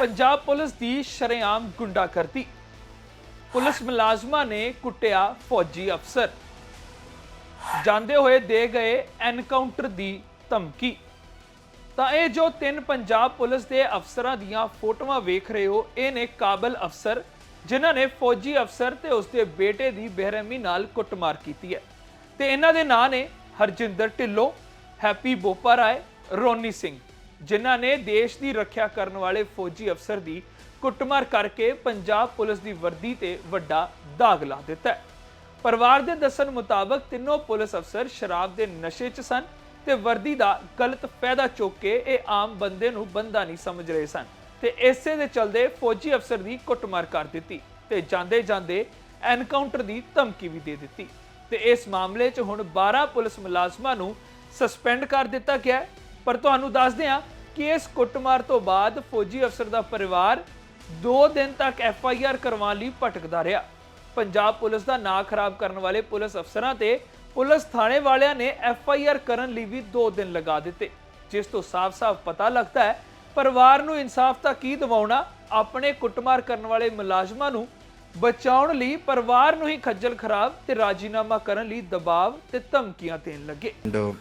Punjab police ਦੀ ਸ਼ਰੇਆਮ ਗੁੰਡਾਗਰਦੀ। Police ਮੁਲਾਜ਼ਮਾਂ ਨੇ ਕੁੱਟਿਆ ਫੌਜੀ ਅਫਸਰ। ਜਾਂਦੇ ਹੋਏ ਦੇ ਗਏ ਐਨਕਾਊਂਟਰ ਦੀ ਧਮਕੀ। ਤਾਂ ਇਹ ਜੋ ਤਿੰਨ ਪੰਜਾਬ ਪੁਲਿਸ ਦੇ ਅਫਸਰਾਂ ਦੀਆਂ ਫੋਟੋਆਂ ਵੇਖ ਰਹੇ ਹੋ, ਇਹ ਨੇ ਕਾਬਲ ਅਫਸਰ, ਜਿਨ੍ਹਾਂ ਨੇ ਫੌਜੀ ਅਫਸਰ ਤੇ ਉਸਦੇ ਬੇਟੇ ਦੀ ਬੇਰਹਿਮੀ ਨਾਲ ਕੁੱਟਮਾਰ ਕੀਤੀ ਹੈ। ਤੇ ਇਹਨਾਂ ਦੇ ਨਾਂ ਨੇ ਹਰਜਿੰਦਰ ਢਿੱਲੋਂ, ਹੈਪੀ ਬੋਪਾ ਰਾਏ ਰੋਨੀ ਸਿੰਘ। ਜਿਨ੍ਹਾਂ ਨੇ ਦੇਸ਼ ਦੀ ਰੱਖਿਆ ਕਰਨ ਵਾਲੇ ਫੌਜੀ ਅਫਸਰ ਦੀ ਕੁੱਟਮਾਰ ਕਰਕੇ ਪੰਜਾਬ ਪੁਲਿਸ ਦੀ ਵਰਦੀ ਤੇ ਵੱਡਾ ਦਾਗ ਲਾ ਦਿੱਤਾ ਹੈ ਪਰਿਵਾਰ ਦੇ ਦੱਸਣ ਮੁਤਾਬਕ ਤਿੰਨੋਂ ਪੁਲਿਸ ਅਫਸਰ ਸ਼ਰਾਬ ਦੇ ਨਸ਼ੇ 'ਚ ਸਨ ਤੇ ਵਰਦੀ ਦਾ ਗਲਤ ਫਾਇਦਾ ਚੁੱਕ ਕੇ ਇਹ ਆਮ ਬੰਦੇ ਨੂੰ ਬੰਦਾ ਨਹੀਂ ਸਮਝ ਰਹੇ ਸਨ ਤੇ ਇਸੇ ਦੇ ਚਲਦੇ ਫੌਜੀ ਅਫਸਰ ਦੀ ਕੁੱਟਮਾਰ ਕਰ ਦਿੱਤੀ ਤੇ ਜਾਂਦੇ ਜਾਂਦੇ ਐਨਕਾਊਂਟਰ ਦੀ ਧਮਕੀ ਵੀ ਦੇ ਦਿੱਤੀ ਤੇ ਇਸ ਮਾਮਲੇ 'ਚ ਹੁਣ 12 ਪੁਲਿਸ ਮੁਲਾਜ਼ਮਾਂ ਨੂੰ ਸਸਪੈਂਡ ਕਰ ਦਿੱਤਾ ਗਿਆ ਹੈ। ਪਰ ਤੁਹਾਨੂੰ ਦੱਸਦੇ ਹਾਂ ਕਿ ਇਸ ਕੁੱਟਮਾਰ ਤੋਂ ਬਾਅਦ ਫੌਜੀ ਅਫਸਰ ਦਾ ਪਰਿਵਾਰ 2 ਦਿਨ ਤੱਕ ਐਫ ਆਈ ਆਰ ਕਰਵਾਉਣ ਲਈ ਭਟਕਦਾ ਰਿਹਾ। ਪੰਜਾਬ ਪੁਲਿਸ ਦਾ ਨਾਂ ਖਰਾਬ ਕਰਨ ਵਾਲੇ ਪੁਲਿਸ ਅਫਸਰਾਂ ਤੇ ਪੁਲਿਸ ਥਾਣੇ ਵਾਲਿਆਂ ਨੇ ਐਫ ਆਈ ਆਰ ਕਰਨ ਲਈ ਵੀ 2 ਦਿਨ ਲਗਾ ਦਿੱਤੇ, ਜਿਸ ਤੋਂ ਸਾਫ਼-ਸਾਫ਼ ਪਤਾ ਲੱਗਦਾ ਹੈ ਪਰਿਵਾਰ ਨੂੰ ਇਨਸਾਫ ਤਾਂ ਕੀ ਦਿਵਾਉਣਾ, ਆਪਣੇ ਕੁੱਟਮਾਰ ਕਰਨ ਵਾਲੇ ਮੁਲਾਜ਼ਮਾਂ ਨੂੰ ਬਚਾਉਣ ਲਈ ਪਰਿਵਾਰ ਨੂੰ ਹੀ ਖੱਜਲ ਖਰਾਬ ਤੇ ਰਾਜੀਨਾਮਾ ਕਰਨ ਲਈ ਦਬਾਅ ਤੇ ਧਮਕੀਆਂ ਦੇਣ ਲੱਗੇ। uh,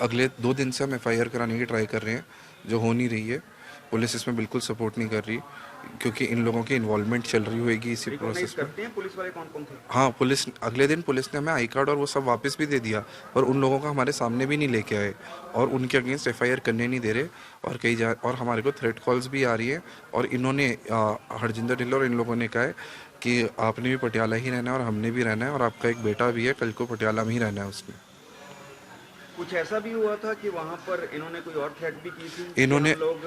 अगले दो दिन से हम एफआईआर कराने की ट्राई कर रहे हैं जो हो नहीं रही है। पुलिस इसमें बिल्कुल सपोर्ट नहीं कर रही क्योंकि इन लोगों की इन्वॉल्वमेंट चल रही होगी इसी प्रोसेस में। पुलिस वाले कौन कौन थे? हाँ पुलिस अगले दिन पुलिस ने हमें आई कार्ड और वो सब वापस भी दे दिया और उन लोगों का हमारे सामने भी नहीं लेके आए और उनके अगेंस्ट एफआईआर करने नहीं दे रहे और कई जा और हमारे को थ्रेट कॉल्स भी आ रही है और इन्होंने हरजिंदर ढिल्लो और इन लोगों ने कहा है कि आपने भी पटियाला ही रहना है और हमने भी रहना है और आपका एक बेटा भी है कल को पटियाला में ही रहना है उसने कुछ ऐसा भी हुआ था कि वहां पर इन्होंने कोई और थ्रेट भी की थी इन्होंने- कि हम लोग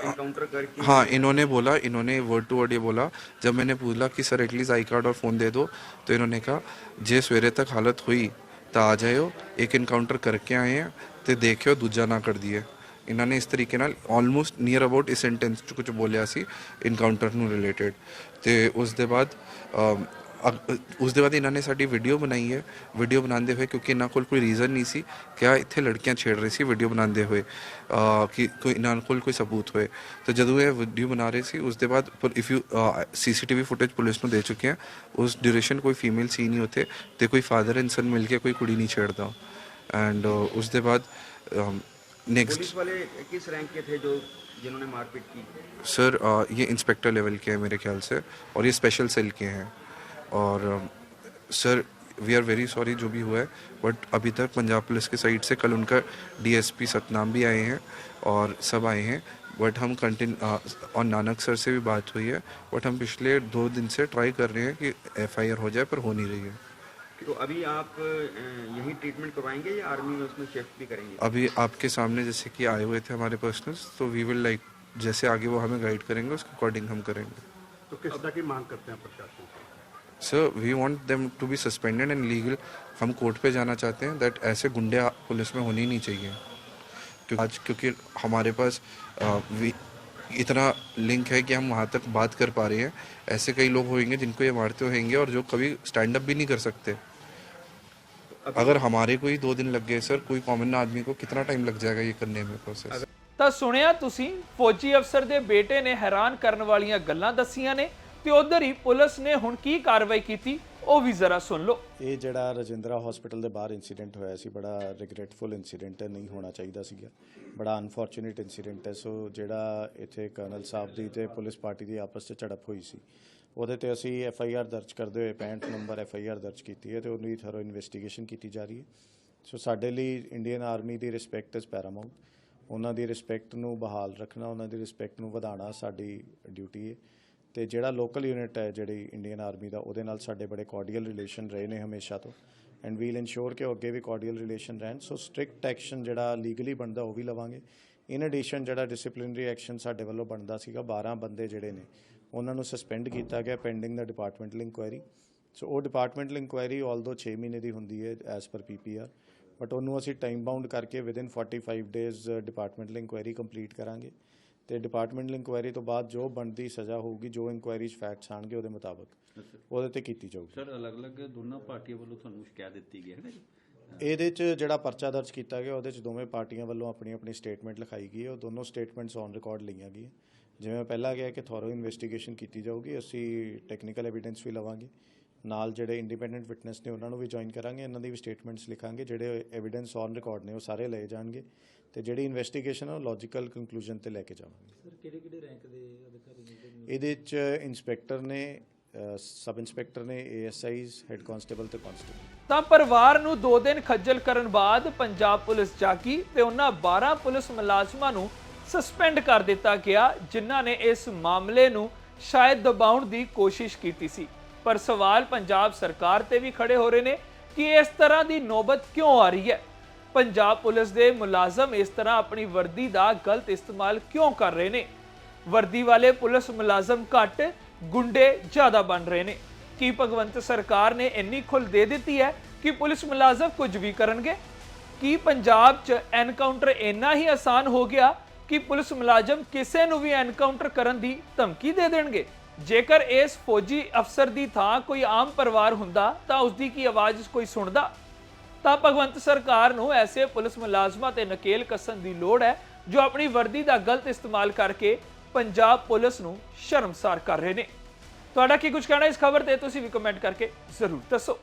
एनकाउंटर करके हाँ इन्होंने बोला इन्होंने वर्ड टू वर्ड ये बोला जब मैंने पूछा कि sir at least I card और फ़ोन दे दो तो इन्होंने कहा जे सवेरे तक हालत हुई ਤਾਂ ਆ ਜਾਇਓ ਇੱਕ ਇਨਕਾਊਂਟਰ ਕਰਕੇ ਆਏ ਆ ਤੇ ਦੇਖਿਓ ਦੂਜਾ ਨਾ ਕਰ ਦਈਏ ਇਹਨਾਂ ਨੇ ਇਸ ਤਰੀਕੇ ਨਾਲ ਆਲਮੋਸਟ ਨੀਅਰ ਅਬਾਊਟ ਇਸ ਸੈਂਟੈਂਸ ਚ ਕੁਝ ਬੋਲਿਆ ਸੀ ਇਨਕਾਊਂਟਰ ਨੂੰ ਰਿਲੇਟਡ ਤੇ ਉਸ ਦੇ ਬਾਅਦ ਅਮ, ਅਗ- ਉਸ ਦੇ ਬਾਅਦ ਇਹਨਾਂ ਨੇ ਸਾਡੀ ਵੀਡੀਓ ਬਣਾਈ ਹੈ ਵੀਡੀਓ ਬਣਾਉਂਦੇ ਹੋਏ ਕਿਉਂਕਿ ਇਹਨਾਂ ਕੋਲ ਕੋਈ ਰੀਜ਼ਨ ਨਹੀਂ ਸੀ ਕਿ ਆ ਇੱਥੇ ਲੜਕੀਆਂ ਛੇੜ ਰਹੀ ਸੀ ਵੀਡੀਓ ਬਣਾਉਂਦੇ ਹੋਏ ਅ, ਕਿ ਕੋਈ ਇਹਨਾਂ ਕੋਲ ਕੋਈ ਸਬੂਤ ਹੋਏ ਤੇ ਜਦੋਂ ਇਹ ਵੀਡੀਓ ਬਣਾ ਰਹੇ ਸੀ ਉਸ ਦੇ ਬਾਅਦ if you CCTV footage police ਨੂੰ ਦੇ ਚੁੱਕੇ ਆ ਉਸ ਡਿਊਰੇਸ਼ਨ ਕੋਈ ਫੀਮੇਲ ਸੀ ਨਹੀਂ ਉੱਥੇ ਤੇ ਕੋਈ ਫਾਦਰ ਐਂਡ ਸਨ ਮਿਲ ਕੇ ਕੋਈ ਕੁੜੀ ਨਹੀਂ ਛੇੜਦਾ ਐਂਡ ਉਸ ਦੇ ਬਾਅਦ नेक्स्ट पुलिस वाले किस रैंक के थे जो जिन्होंने मारपीट की सर अ, ये इंस्पेक्टर लेवल के हैं मेरे ख्याल से और ये स्पेशल सेल के हैं और sir we are very sorry जो भी हुआ है बट अभी तक पंजाब पुलिस के साइड से कल उनका डीएसपी सतनाम भी आए हैं और सब आए हैं बट हम कंटिन्यू और नानक सर से भी बात हुई है बट हम पिछले दो दिन से ट्राई कर रहे हैं कि एफआईआर हो जाए पर हो नहीं रही है। तो अभी आप यही ट्रीटमेंट करवाएँगे या आर्मी में उसमें शिफ्ट भी करेंगे? अभी आपके सामने जैसे कि आए हुए थे हमारे पर्सनल्स तो वी विल लाइक जैसे आगे वो हमें गाइड करेंगे उसके अकॉर्डिंग हम करेंगे। तो किस तरह की मांग करते हैं प्रशासन sir we want them to be suspended and legal हम कोर्ट पे जाना चाहते हैं दैट ऐसे गुंडे आ- पुलिस में होने ही नहीं चाहिए क्योंकि आज क्योंकि हमारे पास अ, वी- इतना लिंक है कि हम वहाँ तक बात कर पा रहे हैं ऐसे कई लोग होंगे जिनको ये मारते होंगे और जो कभी स्टैंड अप भी नहीं कर सकते अगर हमारे को ही दो दिन लग गए सर कोई कॉमन आदमी को कितना टाइम लग जाएगा ये करने में प्रोसेस ਤਾਂ ਸੁਣਿਆ ਤੁਸੀਂ ਫੌਜੀ ਅਫਸਰ ਦੇ ਬੇਟੇ ਨੇ ਹੈਰਾਨ ਕਰਨ ਵਾਲੀਆਂ ਗੱਲਾਂ ਦੱਸੀਆਂ ਨੇ ਤੇ ਉਧਰ ਹੀ ਪੁਲਿਸ ਨੇ ਹੁਣ ਕੀ ਕਾਰਵਾਈ ਕੀਤੀ, ਉਹ ਵੀ ਜ਼ਰਾ ਸੁਣ ਲਓ। ਇਹ ਜਿਹੜਾ ਰਜਿੰਦਰਾ ਹਸਪੀਟਲ ਦੇ ਬਾਹਰ ਇਨਸੀਡੈਂਟ ਹੋਇਆ ਸੀ, ਬੜਾ ਰਿਗਰੈਟਫੁਲ ਇਨਸੀਡੈਂਟ ਹੈ ਨਹੀਂ ਹੋਣਾ ਚਾਹੀਦਾ ਸੀਗਾ। ਬੜਾ ਅਨਫੋਰਚੂਨੇਟ ਇਨਸੀਡੈਂਟ ਹੈ। ਸੋ ਜਿਹੜਾ ਇੱਥੇ ਕਰਨਲ ਸਾਹਿਬ ਦੀ ਤੇ ਪੁਲਿਸ ਪਾਰਟੀ ਦੀ ਆਪਸ ਵਿੱਚ ਝੜਪ ਹੋਈ ਸੀ, ਉਹਦੇ ਤੇ ਅਸੀਂ ਐਫ ਆਈ ਆਰ ਦਰਜ ਕਰਦੇ ਹੋਏ 65 ਨੰਬਰ ਐਫ ਆਈ ਆਰ ਦਰਜ ਕੀਤੀ ਹੈ ਤੇ ਉਹਦੀ ਥਰੋ ਇਨਵੈਸਟੀਗੇਸ਼ਨ ਕੀਤੀ ਜਾ ਰਹੀ ਹੈ। ਸੋ ਸਾਡੇ ਲਈ ਇੰਡੀਅਨ ਆਰਮੀ ਦੀ ਰਿਸਪੈਕਟ ਇਜ਼ ਪੈਰਾਮਾਉਂਟ ਉਹਨਾਂ ਦੀ ਰਿਸਪੈਕਟ ਨੂੰ ਬਹਾਲ ਰੱਖਣਾ, ਉਹਨਾਂ ਦੀ ਰਿਸਪੈਕਟ ਨੂੰ ਵਧਾਉਣਾ ਸਾਡੀ ਡਿਊਟੀ ਹੈ। ਤੇ ਜਿਹੜਾ ਲੋਕਲ ਯੂਨਿਟ ਹੈ ਜਿਹੜੀ ਇੰਡੀਅਨ ਆਰਮੀ ਦਾ, ਉਹਦੇ ਨਾਲ ਸਾਡੇ ਬੜੇ ਕੋਰਡੀਅਲ ਰਿਲੇਸ਼ਨ ਰਹੇ ਨੇ ਹਮੇਸ਼ਾ ਤੋਂ। ਐਂਡ ਵੀਲ ਇਨਸ਼ੋਰ ਕਿ ਉਹ ਅੱਗੇ ਵੀ ਕੋਰਡੀਅਲ ਰਿਲੇਸ਼ਨ ਰਹਿਣ। ਸੋ ਸਟ੍ਰਿਕਟ ਐਕਸ਼ਨ ਜਿਹੜਾ ਲੀਗਲੀ ਬਣਦਾ, ਉਹ ਵੀ ਲਵਾਂਗੇ। ਇਨ ਐਡੀਸ਼ਨ ਜਿਹੜਾ ਡਿਸਪਲਿਨਰੀ ਐਕਸ਼ਨ ਸਾਡੇ ਵੱਲੋਂ ਬਣਦਾ ਸੀਗਾ 12 ਬੰਦੇ ਜਿਹੜੇ ਨੇ, ਉਹਨਾਂ ਨੂੰ ਸਸਪੈਂਡ ਕੀਤਾ ਗਿਆ ਪੈਂਡਿੰਗ ਦਾ ਡਿਪਾਰਟਮੈਂਟਲ ਇਨਕੁਆਇਰੀ ਸੋ ਉਹ ਡਿਪਾਰਟਮੈਂਟਲ ਇਨਕੁਆਇਰੀ ਆਲਦੋ 6 ਮਹੀਨੇ ਦੀ ਹੁੰਦੀ ਹੈ ਐਸ ਪਰ ਪੀਪੀਆਰ ਬਟ ਉਹਨੂੰ ਅਸੀਂ ਟਾਈਮ ਬਾਉਂਡ ਕਰਕੇ within 45 days departmental inquiry complete ਕਰਾਂਗੇ। ਤੇ ਡਿਪਾਰਟਮੈਂਟਲ ਇਨਕੁਆਇਰੀ ਤੋਂ ਬਾਅਦ ਜੋ ਬਣਦੀ ਸਜ਼ਾ ਹੋਊਗੀ ਜੋ ਇਨਕੁਆਇਰੀ 'ਚ ਫੈਕਟਸ ਆਣਗੇ ਉਹਦੇ ਮੁਤਾਬਕ ਉਹਦੇ ਤੇ ਕੀਤੀ ਜਾਊਗੀ। ਸਰ ਅਲੱਗ-ਅਲੱਗ ਦੋਨਾਂ ਪਾਰਟੀਆਂ ਵੱਲੋਂ ਤੁਹਾਨੂੰ ਸ਼ਿਕਾਇਤ ਦਿੱਤੀ ਗਈ ਹੈ ਨਾ ਜੀ? ਇਹਦੇ 'ਚ ਜਿਹੜਾ ਪਰਚਾ ਦਰਜ ਕੀਤਾ ਗਿਆ ਉਹਦੇ 'ਚ ਦੋਵੇਂ ਪਾਰਟੀਆਂ ਵੱਲੋਂ ਆਪਣੀ ਆਪਣੀ ਸਟੇਟਮੈਂਟ ਲਿਖਾਈ ਗਈ ਹੈ। ਉਹ ਦੋਨੋਂ ਸਟੇਟਮੈਂਟਸ ਔਨ ਰਿਕਾਰਡ ਲਈਆਂ ਗਈਆਂ। ਜਿਵੇਂ ਮੈਂ ਪਹਿਲਾਂ ਕਿਹਾ ਕਿ ਥੋਰੋ ਇਨਵੈਸਟੀਗੇਸ਼ਨ ਕੀਤੀ ਜਾਊਗੀ ਅਸੀਂ ਟੈਕਨੀਕਲ ਐਵੀਡੈਂਸ ਵੀ ਲਵਾਂਗੇ। ਨਾਲ ਜਿਹੜੇ ਇੰਡੀਪੈਂਡੈਂਟ ਵਿਟਨੈਸ ਨੇ ਉਹਨਾਂ ਨੂੰ ਵੀ ਜੁਆਇਨ ਕਰਾਂਗੇ। ਇਹਨਾਂ ਦੀ ਵੀ ਸਟੇਟਮੈਂਟਸ ਲਿਖਾਂਗੇ। ਜਿਹੜੇ ਐਵੀਡੈਂਸ ਔਨ ਰਿਕਾਰਡ ਨੇ ਉਹ ਸਾਰੇ ਲਏ ਜਾਣਗੇ। ਤੇ ਜਿਹੜੀ ਇਨਵੈਸਟੀਗੇਸ਼ਨ ਹੈ ਉਹ ਲੌਜੀਕਲ ਕੰਕਲੂਜਨ ਤੇ ਲੈ ਕੇ ਜਾਵਾਂਗੇ। ਸਰ ਕਿਹੜੇ ਕਿਹੜੇ ਰੈਂਕ ਦੇ ਅਧਿਕਾਰੀ ਨੇ? ਇਹਦੇ ਚ ਇੰਸਪੈਕਟਰ ਨੇ ਸਬ ਇੰਸਪੈਕਟਰ ਨੇ ਏਐਸਆਈਜ਼ ਹੈੱਡ ਕਾਂਸਟੇਬਲ ਤੇ ਕਾਂਸਟੇਬਲ ਤਾਂ ਪਰਿਵਾਰ ਨੂੰ 2 ਦਿਨ ਖੱਜਲ ਕਰਨ ਬਾਅਦ ਪੰਜਾਬ ਪੁਲਿਸ ਜਾਗੀ ਤੇ ਉਹਨਾਂ 12 ਪੁਲਿਸ ਮੁਲਾਜ਼ਮਾਂ ਨੂੰ ਸਸਪੈਂਡ ਕਰ ਦਿੱਤਾ ਗਿਆ ਜਿਨ੍ਹਾਂ ਨੇ ਇਸ ਮਾਮਲੇ ਨੂੰ ਸ਼ਾਇਦ ਦਬਾਉਣ ਦੀ ਕੋਸ਼ਿਸ਼ ਕੀਤੀ ਸੀ। ਪਰ ਸਵਾਲ ਪੰਜਾਬ ਸਰਕਾਰ ਤੇ ਵੀ ਖੜੇ ਹੋ ਰਹੇ ਨੇ ਕਿ ਇਸ ਤਰ੍ਹਾਂ ਦੀ ਨੌਬਤ ਕਿਉਂ ਆ ਰਹੀ ਹੈ? ਪੰਜਾਬ ਪੁਲਿਸ ਦੇ ਮੁਲਾਜ਼ਮ ਇਸ ਤਰ੍ਹਾਂ ਆਪਣੀ ਵਰਦੀ ਦਾ ਗਲਤ ਇਸਤੇਮਾਲ ਕਿਉਂ ਕਰ ਰਹੇ ਨੇ? ਵਰਦੀ ਵਾਲੇ ਪੁਲਿਸ ਮੁਲਾਜ਼ਮ ਘੱਟ, ਗੁੰਡੇ ਜ਼ਿਆਦਾ ਬਣ ਰਹੇ ਨੇ। ਕੀ ਭਗਵੰਤ ਸਰਕਾਰ ਨੇ ਇੰਨੀ ਖੁੱਲ ਦੇ ਦਿੱਤੀ ਹੈ ਕਿ ਪੁਲਿਸ ਮੁਲਾਜ਼ਮ ਕੁਝ ਵੀ ਕਰਨਗੇ? ਕੀ ਪੰਜਾਬ 'ਚ ਐਨਕਾਊਂਟਰ ਇੰਨਾ ਹੀ ਆਸਾਨ ਹੋ ਗਿਆ ਕਿ ਪੁਲਿਸ ਮੁਲਾਜ਼ਮ ਕਿਸੇ ਨੂੰ ਵੀ ਐਨਕਾਊਂਟਰ ਕਰਨ ਦੀ ਧਮਕੀ ਦੇ ਦੇਣਗੇ? ਜੇਕਰ ਇਸ ਫੌਜੀ ਅਫਸਰ ਦੀ ਥਾਂ ਕੋਈ ਆਮ ਪਰਿਵਾਰ ਹੁੰਦਾ ਤਾਂ ਉਸ ਦੀ ਕੀ ਆਵਾਜ਼ ਕੋਈ ਸੁਣਦਾ? ਤਾਂ ਭਗਵੰਤ ਸਰਕਾਰ ਨੂੰ ਐਸੇ ਪੁਲਿਸ ਮੁਲਾਜ਼ਮਾਂ ਤੇ ਨਕੇਲ ਕੱਸਣ ਦੀ ਲੋੜ ਹੈ, ਜੋ ਆਪਣੀ ਵਰਦੀ ਦਾ ਗਲਤ ਇਸਤੇਮਾਲ ਕਰਕੇ ਪੰਜਾਬ ਪੁਲਿਸ ਨੂੰ ਸ਼ਰਮਸਾਰ ਕਰ ਰਹੇ ਨੇ। ਤੁਹਾਡਾ ਕੀ ਕੁਝ ਕਹਿਣਾ ਇਸ ਖਬਰ ਤੇ ਤੁਸੀਂ ਵੀ ਕਮੈਂਟ ਕਰਕੇ ਜ਼ਰੂਰ ਦੱਸੋ।